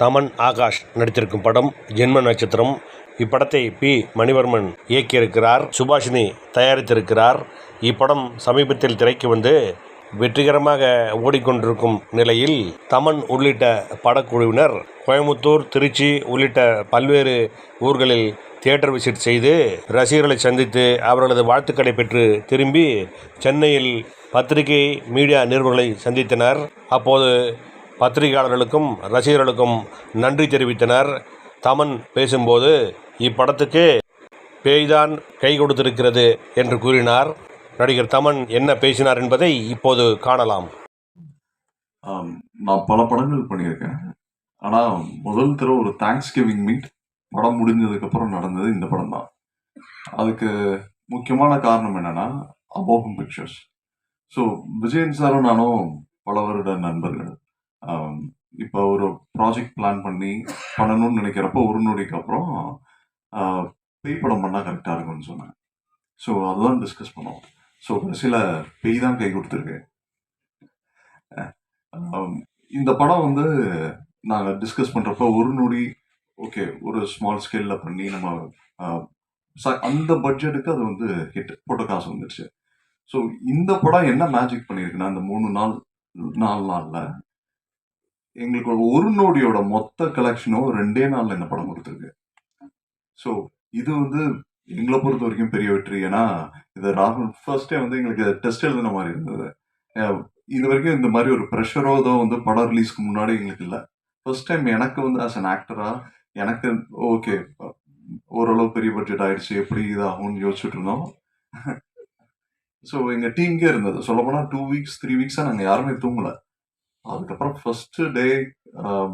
தமன் ஆகாஷ் நடித்திருக்கும் படம் ஜென்ம நட்சத்திரம். இப்படத்தை பி. மணிவர்மன் இயக்கியிருக்கிறார் சுபாஷினி தயாரித்திருக்கிறார். இப்படம் சமீபத்தில் திரைக்கு வந்து வெற்றிகரமாக ஓடிக்கொண்டிருக்கும் நிலையில் தமன் உள்ளிட்ட படக்குழுவினர் கோயமுத்தூர் திருச்சி உள்ளிட்ட பல்வேறு ஊர்களில் தியேட்டர் விசிட் செய்து ரசிகர்களை சந்தித்து அவர்களது வாழ்த்துக்களை பெற்று திரும்பி சென்னையில் பத்திரிகை மீடியா நிறுவனங்களை சந்தித்தனர். அப்போது பத்திரிகையாளர்களுக்கும் ரசிகர்களுக்கும் நன்றி தெரிவித்தனர். தமன் பேசும்போது இப்படத்துக்கு பேய்தான் கை கொடுத்திருக்கிறது என்று கூறினார். நடிகர் தமன் என்ன பேசினார் என்பதை இப்போது காணலாம். ஆம், நான் பல படங்கள் பண்ணியிருக்கேன். ஆனால் முதல் தடவை ஒரு தேங்க்ஸ் கிவிங் மீட் படம் முடிஞ்சதுக்கப்புறம் நடந்தது இந்த படம் தான் அதுக்கு முக்கியமான காரணம் என்னென்னா அபோகம் பிக்சர்ஸ் ஸோ விஜயன் சாரும் நானும் பல வருட நண்பர்கள். இப்போ ஒரு ப்ராஜெக்ட் பிளான் பண்ணி பண்ணணும்னு நினைக்கிறப்போ ஒரு நொடிக்கு அப்புறம் பேய் படம் பண்ணால் கரெக்டாக இருக்கும்னு சொன்னேன். ஸோ அதுதான் டிஸ்கஸ் பண்ணோம். ஸோ கடைசியில் பேய் தான் கை கொடுத்துருக்கு. இந்த படம் வந்து நாங்கள் டிஸ்கஸ் பண்ணுறப்ப ஒரு நொடி ஓகே ஒரு ஸ்மால் ஸ்கேலில் பண்ணி நம்ம ச- அந்த பட்ஜெட்டுக்கு அது வந்து ஹிட் போட்ட காசு வந்துடுச்சு ஸோ இந்த படம் என்ன மேஜிக் பண்ணியிருக்குன்னா அந்த மூணு நாள் நாலு நாளில் எங்களுக்கு ஒரு ஒரு நோடியோட மொத்த கலெக்ஷனும் ரெண்டே நாளில் இந்த படம் கொடுத்துருக்கு. ஸோ இது வந்து எங்களை பொறுத்த வரைக்கும் பெரிய வெற்றி. ஏன்னா இது ராகுல் ஃபர்ஸ்டே வந்து எங்களுக்கு டெஸ்ட் எழுதின மாதிரி இருந்தது. இது வரைக்கும் இந்த மாதிரி ஒரு ப்ரெஷரோ ஏதோ வந்து படம் ரிலீஸ்க்கு முன்னாடி எங்களுக்கு இல்லை. ஃபர்ஸ்ட் டைம் எனக்கு வந்து ஆஸ் அன் ஆக்டரா எனக்கு ஓகே ஓரளவு பெரிய பட்ஜெட் ஆயிடுச்சு எப்படி இதாகும்னு யோசிச்சுட்டு இருந்தோம். ஸோ எங்கள் டீம்கே இருந்தது. சொல்லப்போனால் டூ வீக்ஸ் த்ரீ வீக்ஸாக நாங்கள் யாருமே தூங்கலை. அதுக்கப்புறம் ஃபர்ஸ்ட் டே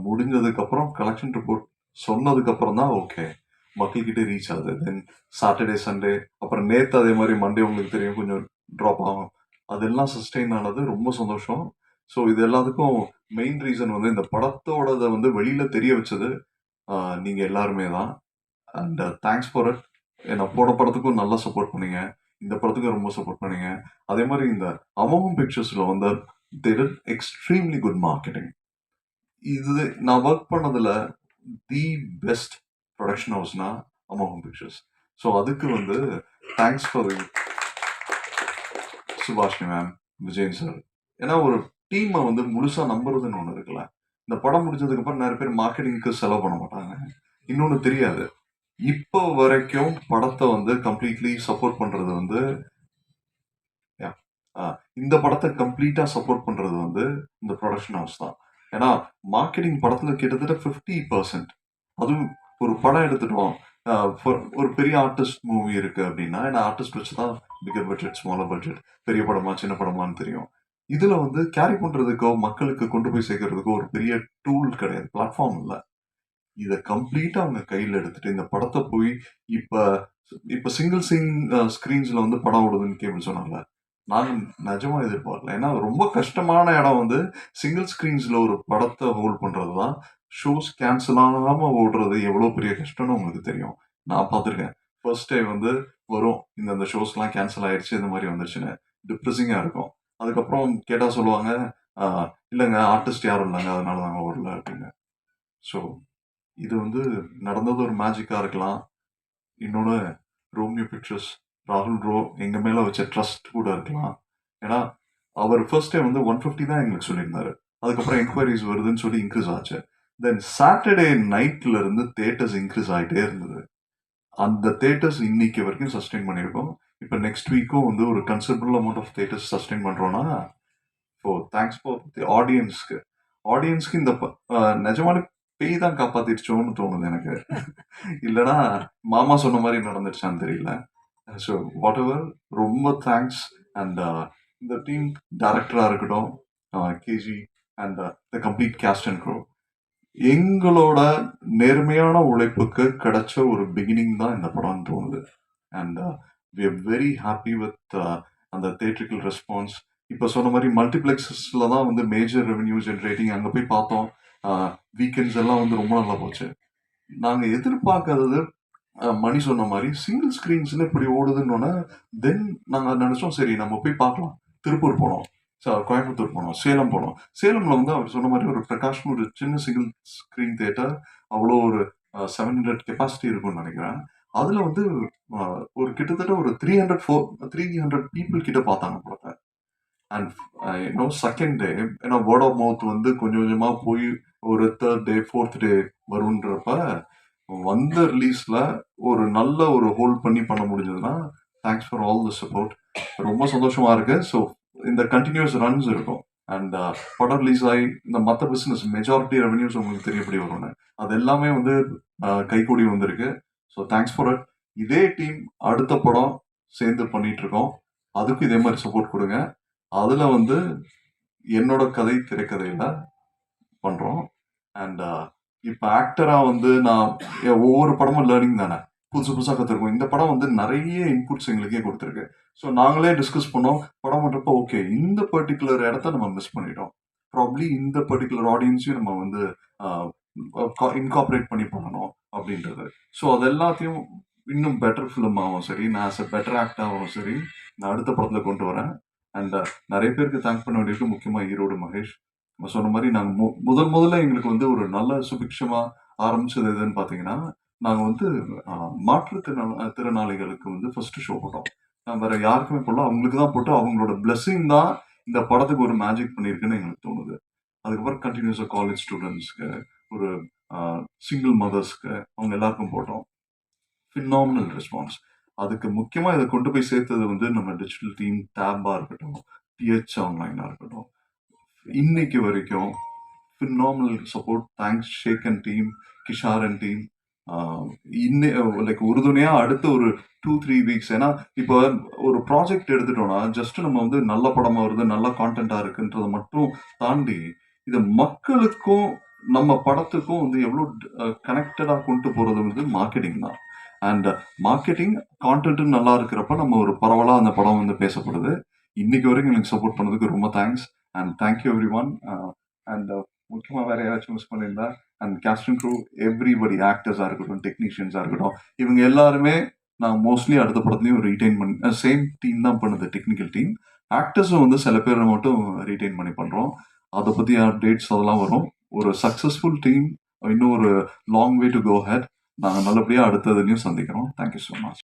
முடிஞ்சதுக்கப்புறம் கலெக்ஷன் ரிப்போர்ட் சொன்னதுக்கப்புறம் தான் ஓகே மக்கள்கிட்ட ரீச் ஆகுது. தென் சாட்டர்டே சண்டே அப்புறம் நேற்று அதே மாதிரி மண்டே உங்களுக்கு தெரியும் கொஞ்சம் ட்ராப் ஆகும். அதெல்லாம் சஸ்டெயின் ஆனது ரொம்ப சந்தோஷம். ஸோ இது எல்லாத்துக்கும் மெயின் ரீசன் வந்து இந்த படத்தோடதை வந்து வெளியில் தெரிய வச்சது நீங்கள் எல்லாருமே தான். அண்ட் தேங்க்ஸ் ஃபார் இட் என்னை போன படத்துக்கும் நல்லா சப்போர்ட் பண்ணீங்க. இந்த படத்துக்கும் ரொம்ப சப்போர்ட் பண்ணீங்க. அதே மாதிரி இந்த அமோகம் பிக்சர்ஸில் வந்து தேர் எக்ஸ்ட்ரீம்லி குட் மார்க்கெட்டிங் இது நான் ஒர்க் பண்ணதில் தி பெஸ்ட் ப்ரொடக்ஷன் ஹவுஸ்னா அமோகம் பிக்சர்ஸ் ஸோ அதுக்கு வந்து thanks for Subhashini ma'am Vijayan sir ஏன்னா ஒரு டீமை வந்து முழுசாக நம்புறதுன்னு ஒன்று இருக்குல்ல. இந்த படம் முடிஞ்சதுக்கப்புறம் நிறைய பேர் மார்க்கெட்டிங்க்கு செலவு பண்ண மாட்டாங்க. இன்னொன்று தெரியாது. இப்போ வரைக்கும் படத்தை வந்து கம்ப்ளீட்லி சப்போர்ட் பண்ணுறது வந்து இந்த படத்தை கம்ப்ளீட்டா சப்போர்ட் பண்றது வந்து இந்த ப்ரொடக்ஷன் ஹவுஸ் தான். ஏன்னா மார்க்கெட்டிங் படத்துல கிட்டத்தட்ட ஃபிஃப்டி பர்சன்ட் அதுவும் ஒரு படம் எடுத்துட்டோம். ஒரு பெரிய ஆர்டிஸ்ட் மூவி இருக்கு அப்படின்னா ஏன்னா ஆர்டிஸ்ட் வச்சு தான் பிகர் பட்ஜெட் ஸ்மாலர் பட்ஜெட் பெரிய படமா சின்ன படமான்னு தெரியும். இதுல வந்து கேரி பண்றதுக்கோ மக்களுக்கு கொண்டு போய் சேர்க்கறதுக்கோ ஒரு பெரிய டூல் கிடையாது பிளாட்ஃபார்ம் இல்லை. இதை கம்ப்ளீட்டா அவங்க கையில எடுத்துட்டு இந்த படத்தை போய் இப்ப இப்ப சிங்கிள் சிங் ஸ்கிரீன்ஸ்ல வந்து படம் ஓடுதுன்னு கேபிள் சொன்னாங்க நான் நிஜமா எதிர்பார்க்கல. ஏன்னா ரொம்ப கஷ்டமான இடம் வந்து சிங்கிள் ஸ்கிரீன்ஸ்ல ஒரு படத்தை ஹோல்ட் பண்றதுதான். ஷோஸ் கேன்சல் ஆகாம ஓடுறது எவ்வளவு பெரிய கஷ்டம்னு உங்களுக்கு தெரியும். நான் பார்த்துருக்கேன். ஃபர்ஸ்ட் டே வந்து வரும் இந்த இந்த ஷோஸ்லாம் கேன்சல் ஆயிடுச்சு இந்த மாதிரி வந்துருச்சுன்னு. டிப்ரெசிங்கா இருக்கும். அதுக்கப்புறம் கேட்டா சொல்லுவாங்க இல்லைங்க ஆர்டிஸ்ட் யாரும் இல்லைங்க அதனால நாங்க ஓடல அப்படின்னு. ஸோ இது வந்து நடந்தது ஒரு மேஜிக்கா இருக்கலாம். இன்னொன்று ரோமியோ பிக்சர்ஸ் ராகுல் ப்ரோ எங்க மேல வச்ச ட்ரஸ்ட் கூட இருக்கலாம். ஏன்னா அவர் ஃபர்ஸ்ட் டே வந்து ஒன் ஃபிஃப்டி தான் எங்களுக்கு சொல்லியிருந்தாரு. அதுக்கப்புறம் என்கொயரிஸ் வருதுன்னு சொல்லி இன்க்ரீஸ் ஆச்சு. தென் சாட்டர்டே நைட்ல இருந்து தேட்டர்ஸ் இன்க்ரீஸ் ஆகிட்டே இருந்தது. அந்த தேட்டர்ஸ் இன்னைக்கு வரைக்கும் சஸ்டெயின் பண்ணியிருக்கோம். இப்போ நெக்ஸ்ட் வீக்கும் வந்து ஒரு considerable amount of theatres sustain பண்றோம்னா ஸோ தேங்க்ஸ் ஃபார் தி ஆடியன்ஸ்க்கு ஆடியன்ஸ்க்கு இந்த ப- நிஜமான பேய் தான் காப்பாத்திருச்சோன்னு தோணுது எனக்கு. இல்லைன்னா மாமா சொன்ன மாதிரி நடந்துடுச்சான்னு தெரியல. ஸோ வாட் எவர் ரொம்ப தேங்க்ஸ் அண்ட் இந்த டீம் டைரக்டராக இருக்கட்டும் KG and the complete cast and crew எங்களோட நேர்மையான உழைப்புக்கு கிடைச்ச ஒரு பிகினிங் தான் இந்த படம்னு தோணுது. And we are very happy with அந்த தேட்ரிக்கல் ரெஸ்பான்ஸ் இப்போ சொன்ன மாதிரி மல்டிப்ளெக்ஸஸில் தான் வந்து மேஜர் ரெவென்யூ ஜென்ரேட்டிங் அங்கே போய் பார்த்தோம். Uh, வீக்கெண்ட்ஸ் எல்லாம் வந்து ரொம்ப நல்லா போச்சு. நாங்கள் எதிர்பார்க்காதது மணி சொன்ன மாதிரி சிங்கிள் ஸ்க்ரீன்ஸ்னு இப்படி ஓடுதுன்னொன்னே தென் நாங்கள் நினச்சோம் சரி நம்ம போய் பார்க்கலாம். திருப்பூர் போனோம். கோயம்புத்தூர் போனோம் சேலம் போனோம். சேலம்ல வந்து அவர் சொன்ன மாதிரி ஒரு பிரகாஷ்னு ஒரு சின்ன சிங்கிள் ஸ்கிரீன் தியேட்டர் அவ்வளோ ஒரு செவன் ஹண்ட்ரட் கெப்பாசிட்டி இருக்கும்னு நினைக்கிறேன். அதுல வந்து ஒரு கிட்டத்தட்ட ஒரு three hundred four three hundred people கிட்ட பார்த்தாங்க படத்தை அண்ட் இன்னும் செகண்ட் டே ஏன்னா வேர்ட் ஆஃப் மவுத் வந்து கொஞ்சம் கொஞ்சமா போய் ஒரு தேர்ட் டே ஃபோர்த் டே வருன்றப்ப வந்த ரிலீஸ்ல ஒரு நல்ல ஒரு ஹோல்ட் பண்ணி பண்ண முடிஞ்சதுன்னா thanks for all the support ரொம்ப சந்தோஷமா இருக்கு. ஸோ இந்த கண்டினியூஸ் ரன்ஸ் இருக்கும். அண்ட் uh, படம் ரிலீஸ் ஆகி இந்த மற்ற பிசினஸ் மெஜாரிட்டி ரெவன்யூஸ் உங்களுக்கு தெரியப்படி வரும்னு அது எல்லாமே வந்து uh, கைகூடி வந்திருக்கு. ஸோ தேங்க்ஸ் ஃபார் இட் இதே டீம் அடுத்த படம் சேர்ந்து பண்ணிட்டு இருக்கோம். அதுக்கும் இதே மாதிரி சப்போர்ட் கொடுங்க. அதுல வந்து என்னோட கதை திரைக்கதையில பண்றோம். அண்ட் இப்போ ஆக்டரா வந்து நான் ஒவ்வொரு படமும் லேர்னிங் தானே. புதுசு புதுசாக கற்றுருக்கோம் இந்த படம் வந்து நிறைய இன்புட்ஸ் எங்களுக்கே கொடுத்துருக்கு. ஸோ நாங்களே டிஸ்கஸ் பண்ணோம். படம் பண்ணுறப்ப ஓகே இந்த பர்டிகுலர் இடத்த நம்ம மிஸ் பண்ணிட்டோம். ப்ராப்ளி இந்த பர்டிகுலர் ஆடியன்ஸையும் நம்ம வந்து இன்கார்பரேட் பண்ணி பண்ணணும் அப்படின்றது. ஸோ அது எல்லாத்தையும் இன்னும் பெட்டர் ஃபிலிம் ஆகும் சரி நான் ஆஸ் அ பெட்டர் ஆக்ட் ஆகும் சரி நான் அடுத்த படத்தில் கொண்டு வரேன். அண்ட் நிறைய பேருக்கு தேங்க் பண்ண வேண்டியது முக்கியமாக ஈரோடு மகேஷ். நம்ம சொன்ன மாதிரி நாங்கள் மு முதல் முதல்ல எங்களுக்கு வந்து ஒரு நல்ல சுபிக்ஷமாக ஆரம்பிச்சது எதுன்னு பார்த்தீங்கன்னா நாங்கள் வந்து மாற்றுத்திறனாள திறனாளிகளுக்கு வந்து ஃபர்ஸ்ட் ஷோ போட்டோம். நான் வேற யாருக்குமே போடல. அவங்களுக்கு தான் போட்டு அவங்களோட பிளெஸிங் தான் இந்த படத்துக்கு ஒரு மேஜிக் பண்ணியிருக்குன்னு எங்களுக்கு தோணுது. அதுக்கப்புறம் கண்டினியூஸாக காலேஜ் ஸ்டூடெண்ட்ஸ்க்கு ஒரு சிங்கிள் மதர்ஸ்க்கு அவங்க எல்லாருக்கும் போட்டோம். ஃபினாமினல் ரெஸ்பான்ஸ் அதுக்கு முக்கியமாக இதை கொண்டு போய் சேர்த்தது வந்து நம்ம டிஜிட்டல் டீம் டேப்பாக இருக்கட்டும் டிஹெச் ஆன்லைனாக இருக்கட்டும் இன்னைக்கு வரைக்கும் phenomenal support thanks Sheikh and team Kishore and team இன்னை லைக் உறுதுணையாக அடுத்த ஒரு டூ த்ரீ வீக்ஸ் ஏன்னா இப்போ ஒரு ப்ராஜெக்ட் எடுத்துட்டோம்னா ஜஸ்ட் நம்ம வந்து நல்ல படமாக வருது நல்ல கான்டென்ட்டாக இருக்குன்றதை மட்டும் தாண்டி இதை மக்களுக்கும் நம்ம படத்துக்கும் வந்து எவ்வளோ கனெக்டடாக கொண்டு போகிறது வந்து மார்க்கெட்டிங் தான். அண்ட் மார்க்கெட்டிங் கான்டென்ட்டும் நல்லா இருக்கிறப்ப நம்ம ஒரு பரவலாக அந்த படம் வந்து பேசப்படுது. இன்னைக்கு வரைக்கும் எனக்கு சப்போர்ட் பண்ணதுக்கு ரொம்ப thanks and thank you everyone and முக்கியமாக வேற யாராச்சும் மிஸ் பண்ணியிருந்தா அண்ட் கேஸ்டிங் க்ரூ எவ்ரிபடி ஆக்டர்ஸாக இருக்கட்டும் டெக்னீஷியன்ஸாக இருக்கட்டும் இவங்க எல்லாருமே நான் மோஸ்ட்லி அடுத்த படத்துலையும் ரீடைன் பண்ணி சேம் டீம் தான் பண்ணுது டெக்னிக்கல் டீம் ஆக்டர்ஸும் வந்து சில பேரை மட்டும் ரீடைன் பண்ணி பண்ணுறோம் அதை பற்றி அப்டேட்ஸ் அதெல்லாம் வரும். ஒரு சக்ஸஸ்ஃபுல் டீம் இன்னும் ஒரு long way to go ahead நாங்கள் நல்லபடியாக அடுத்ததுலையும் சந்திக்கிறோம். Thank you so much